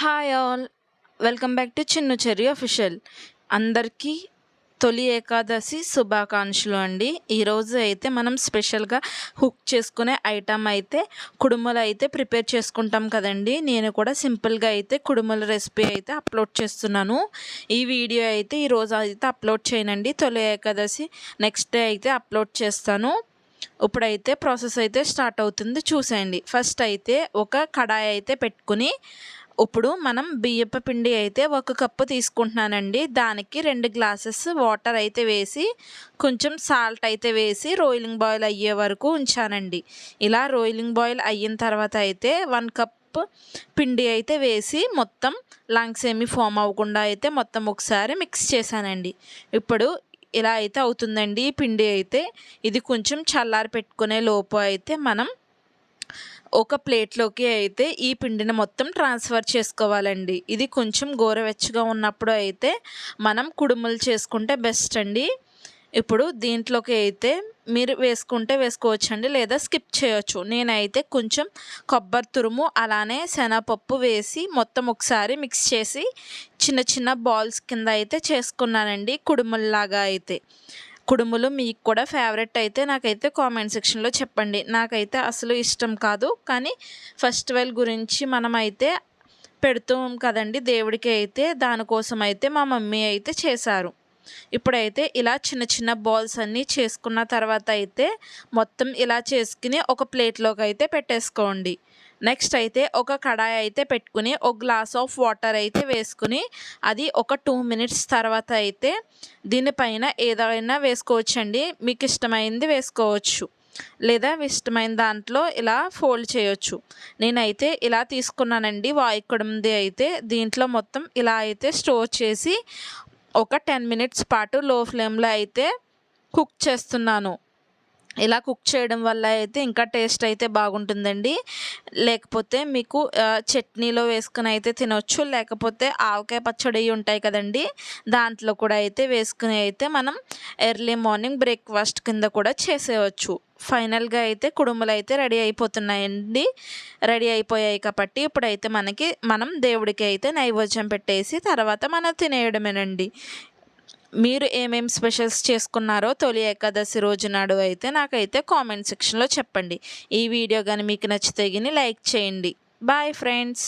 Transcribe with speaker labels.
Speaker 1: Hi all welcome back to Chinnu Cherry official అందరికీ తొలి ఏకాదశి శుభాకాంక్షలు అండి. ఈరోజు అయితే మనం స్పెషల్గా హుక్ చేసుకునే ఐటమ్ అయితే కుడుములు అయితే ప్రిపేర్ చేసుకుంటాం కదండి. నేను కూడా సింపుల్గా అయితే కుడుముల రెసిపీ అయితే అప్లోడ్ చేస్తున్నాను. ఈ వీడియో అయితే ఈరోజు అయితే అప్లోడ్ చేయనండి. తొలి ఏకాదశి నెక్స్ట్ డే అయితే అప్లోడ్ చేస్తాను. ఇప్పుడైతే ప్రాసెస్ అయితే స్టార్ట్ అవుతుంది. చూసేయండి. ఫస్ట్ అయితే ఒక కడాయి అయితే పెట్టుకుని ఇప్పుడు మనం బియ్యపు పిండి అయితే ఒక కప్పు తీసుకుంటున్నానండి. దానికి రెండు గ్లాసెస్ వాటర్ అయితే వేసి కొంచెం సాల్ట్ అయితే వేసి రోయిలింగ్ బాయిల్ అయ్యే వరకు ఉంచానండి. ఇలా రోయిలింగ్ బాయిల్ అయిన తర్వాత అయితే వన్ కప్ పిండి అయితే వేసి మొత్తం లంగ్స్ ఏమి ఫామ్ అవ్వకుండా అయితే మొత్తం ఒకసారి మిక్స్ చేశానండి. ఇప్పుడు ఇలా అయితే అవుతుందండి పిండి అయితే. ఇది కొంచెం చల్లారి పెట్టుకునే లోపు అయితే మనం ఒక ప్లేట్లోకి అయితే ఈ పిండిని మొత్తం ట్రాన్స్ఫర్ చేసుకోవాలండి. ఇది కొంచెం గోరవెచ్చగా ఉన్నప్పుడు అయితే మనం కుడుములు చేసుకుంటే బెస్ట్ అండి. ఇప్పుడు దీంట్లోకి అయితే మీరు వేసుకుంటే వేసుకోవచ్చండి లేదా స్కిప్ చేయొచ్చు. నేనైతే కొంచెం కొబ్బరి తురుము అలానే శనగపప్పు వేసి మొత్తం ఒకసారి మిక్స్ చేసి చిన్న చిన్న బాల్స్ కింద అయితే చేసుకున్నానండి కుడుముల్లాగా అయితే. కుడుములు మీకు కూడా ఫేవరెట్ అయితే నాకైతే కామెంట్ సెక్షన్లో చెప్పండి. నాకైతే అసలు ఇష్టం కాదు. కానీ ఫెస్టివల్ గురించి మనం అయితే పెడుతాం కదండి. దేవుడికి అయితే దానికోసం అయితే మా మమ్మీ అయితే చేశారు. ఇప్పుడైతే ఇలా చిన్న చిన్న బాల్స్ అన్నీ చేసుకున్న తర్వాత అయితే మొత్తం ఇలా చేసుకుని ఒక ప్లేట్లోకి అయితే పెట్టేసుకోండి. నెక్స్ట్ అయితే ఒక కడాయి అయితే పెట్టుకుని ఒక గ్లాస్ ఆఫ్ వాటర్ అయితే వేసుకుని అది ఒక టూ మినిట్స్ తర్వాత అయితే దీనిపైన ఏదైనా వేసుకోవచ్చండి. మీకు ఇష్టమైంది వేసుకోవచ్చు. లేదా ఇష్టమైన దాంట్లో ఇలా ఫోల్డ్ చేయొచ్చు. నేనైతే ఇలా తీసుకున్నానండి. వాయికుడంది అయితే. దీంట్లో మొత్తం ఇలా అయితే స్టోర్ చేసి ఒక టెన్ మినిట్స్ పాటు లో ఫ్లేమ్లో అయితే కుక్ చేస్తున్నాను. ఇలా కుక్ చేయడం వల్ల అయితే ఇంకా టేస్ట్ అయితే బాగుంటుందండి. లేకపోతే మీకు చట్నీలో వేసుకుని అయితే తినొచ్చు. లేకపోతే ఆవకాయ పచ్చడి ఉంటాయి కదండి. దాంట్లో కూడా అయితే వేసుకుని అయితే మనం ఎర్లీ మార్నింగ్ బ్రేక్ఫాస్ట్ కింద కూడా చేసేయచ్చు. ఫైనల్గా అయితే కుడుములు అయితే రెడీ అయిపోతున్నాయండి. రెడీ అయిపోయాయి కాబట్టి ఇప్పుడైతే మనకి మనం దేవుడికి అయితే నైవేద్యం పెట్టేసి తర్వాత మనం తినేయడమేనండి. మీరు ఏమేం స్పెషల్స్ చేసుకున్నారో తొలి ఏకాదశి రోజు నాడు అయితే నాకైతే కామెంట్ సెక్షన్లో చెప్పండి. ఈ వీడియో కానీ మీకు నచ్చితే లైక్ చేయండి. Bye friends